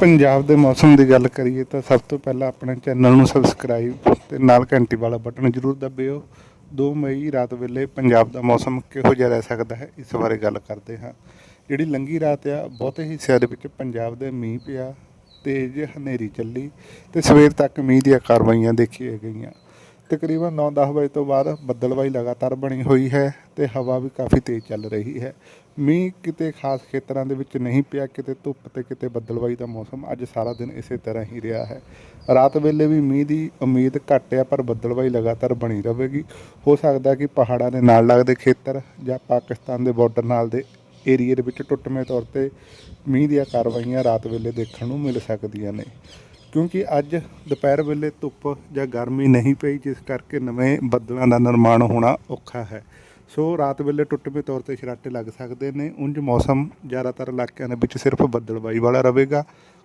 ਪੰਜਾਬ ਦੇ ਮੌਸਮ ਦੀ ਗੱਲ ਕਰੀਏ ਤਾਂ ਸਭ ਤੋਂ ਪਹਿਲਾਂ ਆਪਣੇ ਚੈਨਲ ਨੂੰ ਸਬਸਕ੍ਰਾਈਬ ਤੇ ਨਾਲ ਘੰਟੀ ਵਾਲਾ ਬਟਨ ਜ਼ਰੂਰ ਦਬਿਓ। 2 ਮਈ ਰਾਤ ਵੇਲੇ ਪੰਜਾਬ ਦਾ ਮੌਸਮ ਕਿਹੋ ਜਿਹਾ ਰਹਿ ਸਕਦਾ ਹੈ, ਇਸ ਬਾਰੇ ਗੱਲ ਕਰਦੇ ਹਾਂ। ਜਿਹੜੀ ਲੰਗੀ ਰਾਤ ਆ, ਬਹੁਤੇ ਹਿੱਸਿਆਂ ਦੇ ਵਿੱਚ ਪੰਜਾਬ ਦੇ ਮੀਂਹ ਪਿਆ, ਤੇਜ਼ ਹਨੇਰੀ ਚੱਲੀ ਤੇ ਸਵੇਰ ਤੱਕ ਮੀਂਹ ਦੀਆਂ ਕਾਰਵਾਈਆਂ ਦੇਖੀਆਂ ਗਈਆਂ। ਤਕਰੀਬਨ 9-10 ਵਜੇ ਤੋਂ ਬਾਅਦ ਬੱਦਲਵਾਈ ਲਗਾਤਾਰ ਬਣੀ ਹੋਈ ਹੈ ਤੇ ਹਵਾ ਵੀ ਕਾਫੀ ਤੇਜ਼ ਚੱਲ ਰਹੀ ਹੈ। ਮੀਂਹ ਕਿਤੇ ਖਾਸ ਖੇਤਰਾਂ ਦੇ ਵਿੱਚ ਨਹੀਂ ਪਿਆ, ਕਿਤੇ ਧੁੱਪ ਤੇ ਕਿਤੇ ਬੱਦਲਵਾਈ ਦਾ ਮੌਸਮ ਅੱਜ ਸਾਰਾ ਦਿਨ ਇਸੇ ਤਰ੍ਹਾਂ ਹੀ ਰਿਹਾ ਹੈ। ਰਾਤ ਵੇਲੇ ਵੀ ਮੀਂਹ ਦੀ ਉਮੀਦ ਘੱਟ ਹੈ ਪਰ ਬੱਦਲਵਾਈ ਲਗਾਤਾਰ ਬਣੀ ਰਹੇਗੀ। ਹੋ ਸਕਦਾ ਕਿ ਪਹਾੜਾਂ ਦੇ ਨਾਲ ਲੱਗਦੇ ਖੇਤਰ ਜਾਂ ਪਾਕਿਸਤਾਨ ਦੇ ਬਾਰਡਰ ਨਾਲ ਦੇ ਏਰੀਏ ਦੇ ਵਿੱਚ ਟੁੱਟਵੇਂ ਤੌਰ ਤੇ ਮੀਂਹ ਦੀਆਂ ਕਾਰਵਾਈਆਂ ਰਾਤ ਵੇਲੇ ਦੇਖਣ ਨੂੰ ਮਿਲ ਸਕਦੀਆਂ ਨੇ। ਕਿਉਂਕਿ ਅੱਜ ਦੁਪਹਿਰ ਵੇਲੇ ਧੁੱਪ ਜਾਂ ਗਰਮੀ ਨਹੀਂ ਪਈ, ਜਿਸ ਕਰਕੇ ਨਵੇਂ ਬੱਦਲਾਂ ਦਾ ਨਿਰਮਾਣ ਹੋਣਾ ਔਖਾ ਹੈ। ਸੋ ਰਾਤ ਵੇਲੇ ਟੁੱਟਵੇਂ ਤੌਰ ਤੇ ਛਰਾਟੇ ਲੱਗ ਸਕਦੇ ਨੇ। ਉਂਝ ਮੌਸਮ ਜ਼ਿਆਦਾਤਰ ਇਲਾਕਿਆਂ ਦੇ ਵਿੱਚ ਸਿਰਫ ਬੱਦਲਬਾਈ ਵਾਲਾ ਰਹੇਗਾ।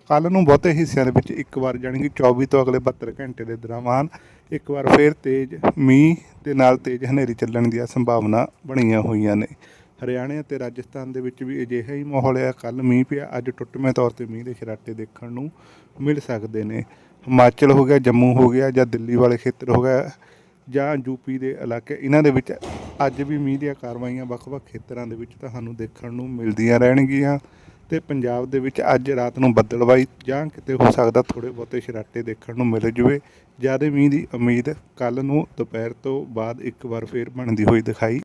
ਕੱਲ ਨੂੰ ਬਹੁਤੇ ਹਿੱਸਿਆਂ ਦੇ ਵਿੱਚ ਇੱਕ ਵਾਰ ਜਾਣੀ ਕਿ 24 ਤੋਂ ਅਗਲੇ 72 ਘੰਟੇ ਦੇ ਦੌਰਾਨ ਇੱਕ ਵਾਰ ਫੇਰ ਤੇਜ਼ ਮੀਂਹ ਦੇ ਨਾਲ ਤੇਜ਼ ਹਨੇਰੀ ਚੱਲਣ ਦੀਆਂ ਸੰਭਾਵਨਾ ਬਣੀਆਂ ਹੋਈਆਂ ਨੇ। ਹਰਿਆਣੇ ਅਤੇ ਰਾਜਸਥਾਨ ਦੇ ਵਿੱਚ ਵੀ ਅਜਿਹਾ ਹੀ ਮਾਹੌਲ ਹੈ ਕੱਲ ਮੀਂਹ ਪਿਆ, ਅੱਜ ਟੁੱਟਵੇਂ ਤੌਰ ਤੇ ਮੀਂਹ ਦੇ ਛਰਾਟੇ ਦੇਖਣ ਨੂੰ ਮਿਲ ਸਕਦੇ ਨੇ। ਹਿਮਾਚਲ ਹੋ ਗਿਆ, ਜੰਮੂ ਹੋ ਗਿਆ ਜਾਂ ਦਿੱਲੀ ਵਾਲੇ ਖੇਤਰ ਹੋ ਗਿਆ ਜਾਂ ਯੂਪੀ ਦੇ ਇਲਾਕੇ, ਇਹਨਾਂ ਦੇ ਵਿੱਚ ਅੱਜ ਵੀ ਮੀਂਹ ਦੀਆਂ ਕਾਰਵਾਈਆਂ ਵੱਖ-ਵੱਖ ਖੇਤਰਾਂ ਦੇ ਵਿੱਚ ਤੁਹਾਨੂੰ ਦੇਖਣ ਨੂੰ ਮਿਲਦੀਆਂ ਰਹਿਣਗੀਆਂ ਤੇ ਪੰਜਾਬ ਦੇ ਵਿੱਚ ਅੱਜ ਰਾਤ ਨੂੰ ਬੱਦਲਵਾਈ ਜਾਂ ਕਿਤੇ ਹੋ ਸਕਦਾ ਥੋੜੇ ਬਹੁਤੇ ਛਰਾਟੇ ਦੇਖਣ ਨੂੰ ਮਿਲ ਜਵੇ। ਜ਼ਿਆਦਾ ਮੀਂਹ ਦੀ ਉਮੀਦ ਕੱਲ ਨੂੰ ਦੁਪਹਿਰ ਤੋਂ ਬਾਅਦ ਇੱਕ ਵਾਰ ਫੇਰ ਬਣਦੀ ਹੋਈ ਦਿਖਾਈ